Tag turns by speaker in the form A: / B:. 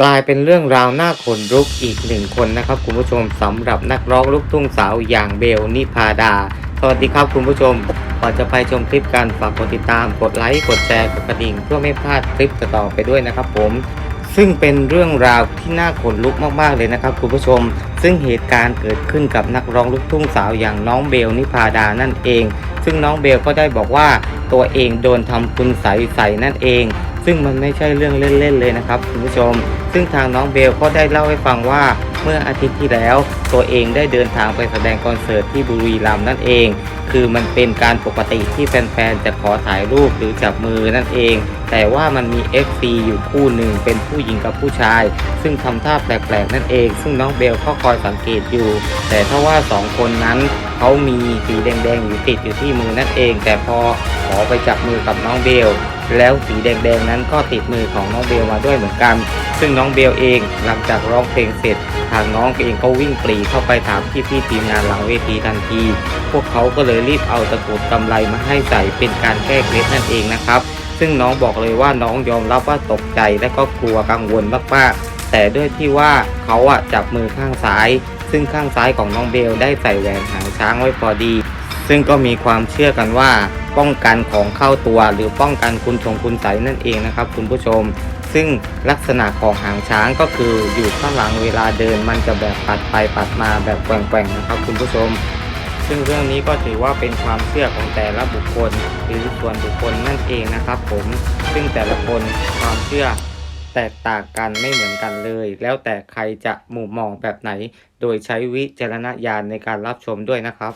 A: กลายเป็นเรื่องราวน่าขนลุกอีกหนึ่งคนนะครับ คุณผู้ชมสำหรับนักร้องลูกทุ่งสาวอย่างเบลนิพาดา สวัสดีครับคุณผู้ชมก่อนจะไปชมคลิปกันฝากกดติดตามกดไลค์กดแชร์กดกระดิ่งเพื่อไม่พลาดคลิปต่อไปด้วยนะครับผม ซึ่งเป็นเรื่องราวที่น่าขนลุกมากๆเลยนะครับคุณผู้ชม ซึ่งเหตุการณ์เกิดขึ้นกับนักร้องลูกทุ่งสาวอย่างน้องเบลนิพาดานั่นเอง ซึ่งน้องเบลก็ได้บอกว่าตัวเองโดนทำคุณใสใสนั่นเอง ซึ่งมันไม่ใช่เรื่องเล่นๆเลยนะครับคุณผู้ชม ซึ่งทางน้องเบลก็ได้เล่าให้ฟังว่าเมื่ออาทิตย์ที่แล้วตัวเองได้เดินทางไปแสดงคอนเสิร์ตที่บุรีรัมย์นั่นเอง คือมันเป็นการปกติที่แฟนๆจะขอถ่ายรูปหรือจับมือนั่นเอง แต่ว่ามันมี FC อยู่คู่หนึ่งเป็นผู้หญิงกับผู้ชาย ซึ่งทำท่าแปลกๆนั่นเอง ซึ่งน้องเบลก็คอยสังเกตอยู่ แต่ถ้าว่าสองคนนั้นเขามีสีแดงๆอยู่ติดอยู่ที่มือนั่นเอง แต่พอขอไปจับมือกับน้องเบล แล้วสีแดงๆนั้นก็ติดมือของน้องเบลมาด้วยเหมือนกัน ซึ่งน้องเบลเองหลังจากร้องเพลงเสร็จ ทางน้องเองก็วิ่งปรีเข้าไปถามพี่ๆทีมงานหลังเวทีทันที พวกเขาก็เลยรีบเอาตะกรุดกำไรมาให้ใส่เป็นการแก้เคล็ดนั่นเองนะครับ ซึ่งน้องบอกเลยว่าน้องยอมรับว่าตกใจและก็กลัวกังวลมากๆแต่ด้วยที่ว่าเขาอะจับมือข้างซ้าย ซึ่งข้างซ้ายของน้องเบลได้ใส่แหวนหางช้างไว้พอดี ซึ่งก็มีความเชื่อกันว่า ป้องกันของเข้าตัว หรือป้องกันคุณชงคุณใสนั่นเองนะครับ คุณผู้ชม ซึ่งลักษณะของหางช้างก็คืออยู่ข้างหลังเวลาเดิน มันจะแบบปัดไปปัดมาแบบแกว่งๆนะครับ คุณผู้ชม ซึ่งเรื่องนี้ก็ถือว่าเป็นความเชื่อของแต่ละบุคคล หรือส่วนบุคคลนั่นเองนะครับ ผมซึ่งแต่ละคนความเชื่อแตกต่างกันไม่เหมือนกันเลย แล้วแต่ใครจะมุมมองแบบไหน โดยใช้วิจารณญาณในการรับชมด้วยนะครับ